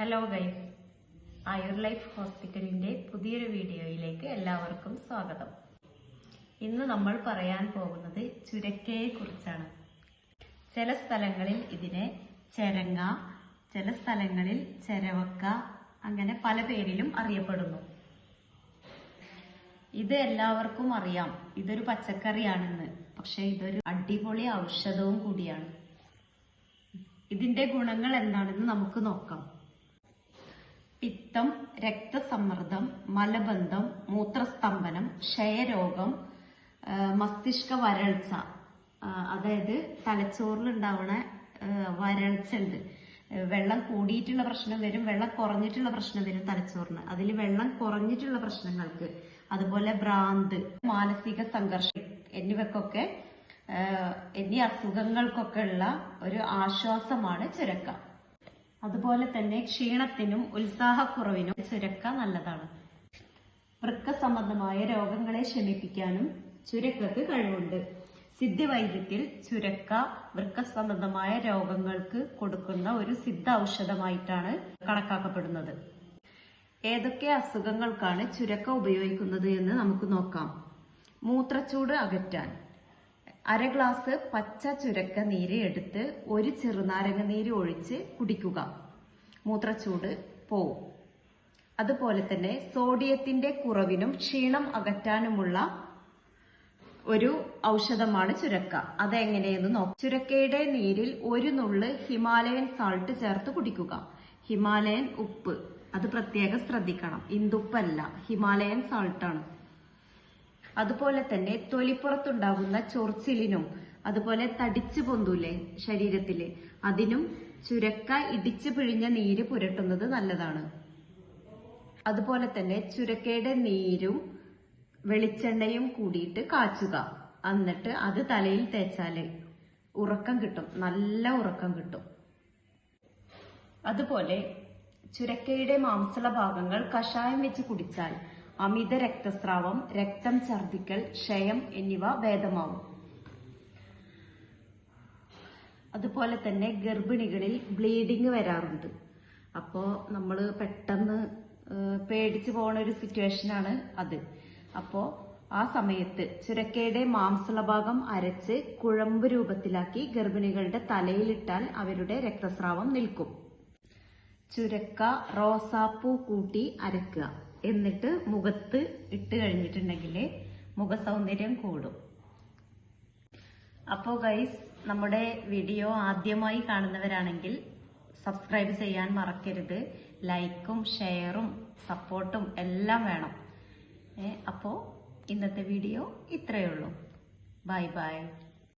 Hello guys ആയുർ life ഹോസ്പിറ്റലിന്റെ പുതിയൊരു വീഡിയോയിലേക്ക് എല്ലാവർക്കും സ്വാഗതം. ഇന്ന് നമ്മൾ പറയാൻ പോകുന്നത് ചുരക്കയെ കുറിച്ചാണ്. ചില സ്ഥലങ്ങളിൽ ഇതിനെ ചെരങ്ങ ചില സ്ഥലങ്ങളിൽ ചെരവക്ക അങ്ങനെ പല പേരിലും അറിയപ്പെടുന്നു. ഇത് എല്ലാവർക്കും അറിയാം. ഇതൊരു പച്ചക്കറിയാണെന്ന്. പക്ഷെ ഇതൊരു അടിപൊളി ഔഷധവും കൂടിയാണ്. ഇതിന്റെ ഗുണങ്ങൾ എന്താണെന്ന് നമുക്ക് നോക്കാം. പിത്തം രക്തസമ്മർദ്ദം മലബന്ധം മൂത്രസ്തംഭനം ക്ഷയരോഗം മസ്തിഷ്ക വരൾച്ച. അതായത് തലച്ചോറിൽ ഉണ്ടാവുന്ന വരൾച്ച ഉണ്ട്. വെള്ളം കൂടിയിട്ടുള്ള പ്രശ്നം വരും വെള്ളം കുറഞ്ഞിട്ടുള്ള പ്രശ്നം വരും തലച്ചോറിന്. അതിൽ വെള്ളം കുറഞ്ഞിട്ടുള്ള പ്രശ്നങ്ങൾക്ക് അതുപോലെ ഭ്രാന്ത് മാനസിക സംഘർഷം എന്നിവക്കൊക്കെ എന്നീ അസുഖങ്ങൾക്കൊക്കെ ഉള്ള ഒരു ആശ്വാസമാണ് ചുരക്ക. അതുപോലെ തന്നെ ക്ഷീണത്തിനും ഉത്സാഹക്കുറവിനും ചുരക്ക നല്ലതാണ്. വൃക്ക സംബന്ധമായ രോഗങ്ങളെ ശമിപ്പിക്കാനും ചുരക്കക്ക് കഴിവുണ്ട്. സിദ്ധവൈദ്യത്തിൽ ചുരക്ക വൃക്ക സംബന്ധമായ രോഗങ്ങൾക്ക് കൊടുക്കുന്ന ഒരു സിദ്ധ ഔഷധമായിട്ടാണ് കണക്കാക്കപ്പെടുന്നത്. ഏതൊക്കെ അസുഖങ്ങൾക്കാണ് ചുരക്ക ഉപയോഗിക്കുന്നത് എന്ന് നമുക്ക് നോക്കാം. മൂത്രച്ചൂട് അകറ്റാൻ. അര ഗ്ലാസ് പച്ച ചുരക്ക നീര് എടുത്ത് ഒരു ചെറുനാരങ്ങ നീര് ഒഴിച്ച് കുടിക്കുക. മൂത്രച്ചൂട് പോവും അതുപോലെ തന്നെ സോഡിയത്തിന്റെ കുറവിനും ക്ഷീണം അകറ്റാനുമുള്ള ഒരു ഔഷധമാണ് ചുരക്ക. അതെങ്ങനെയെന്ന് നോക്കാം ചുരക്കയുടെ നീരിൽ ഒരു നുള്ള് ഹിമാലയൻ സാൾട്ട് ചേർത്ത് കുടിക്കുക. ഹിമാലയൻ ഉപ്പ്. അത് പ്രത്യേകം ശ്രദ്ധിക്കണം. ഇന്ദുപ്പല്ല. ഹിമാലയൻ സാൾട്ടാണ് അതുപോലെ തന്നെ തൊലിപ്പുറത്തുണ്ടാകുന്ന ചൊറിച്ചിലിനും അതുപോലെ തടിച്ചു പൊന്തൂലേ ശരീരത്തിൽ അതിനും ചുരക്ക ഇടിച്ചു പിഴിഞ്ഞ നീര് പുരട്ടുന്നത് നല്ലതാണ്. അതുപോലെ തന്നെ ചുരക്കയുടെ നീരും വെളിച്ചെണ്ണയും കൂടിയിട്ട് കാച്ചുക. എന്നിട്ട് അത് തലയിൽ തേച്ചാൽ ഉറക്കം കിട്ടും നല്ല ഉറക്കം കിട്ടും. അതുപോലെ ചുരക്കയുടെ മാംസള ഭാഗങ്ങൾ കഷായം വെച്ച് കുടിച്ചാൽ അമിത രക്തസ്രാവം രക്തം ഛർദിക്കൽ ക്ഷയം എന്നിവ ഭേദമാവും. അതുപോലെ തന്നെ ഗർഭിണികളിൽ ബ്ലീഡിങ് വരാറുണ്ട്. അപ്പോൾ നമ്മൾ പെട്ടെന്ന് പേടിച്ച് പോണ ഒരു സിറ്റുവേഷനാണ് അത്. അപ്പോൾ ആ സമയത്ത് ചുരക്കയുടെ മാംസള ഭാഗം അരച്ച് കുഴമ്പ് രൂപത്തിലാക്കി ഗർഭിണികളുടെ തലയിലിട്ടാൽ അവരുടെ രക്തസ്രാവം നിൽക്കും. ചുരക്ക റോസാപ്പൂ കൂട്ടി അരക്കുക. എന്നിട്ട് മുഖത്ത് ഇട്ട് കഴിഞ്ഞിട്ടുണ്ടെങ്കിൽ മുഖ സൗന്ദര്യം കൂടും. അപ്പോൾ ഗൈസ് നമ്മുടെ വീഡിയോ ആദ്യമായി കാണുന്നവരാണെങ്കിൽ സബ്സ്ക്രൈബ് ചെയ്യാൻ മറക്കരുത്. ലൈക്കും ഷെയറും സപ്പോർട്ടും എല്ലാം വേണം. അപ്പോ അപ്പോൾ ഇന്നത്തെ വീഡിയോ ഇത്രയേ ഉള്ളൂ. Bye bye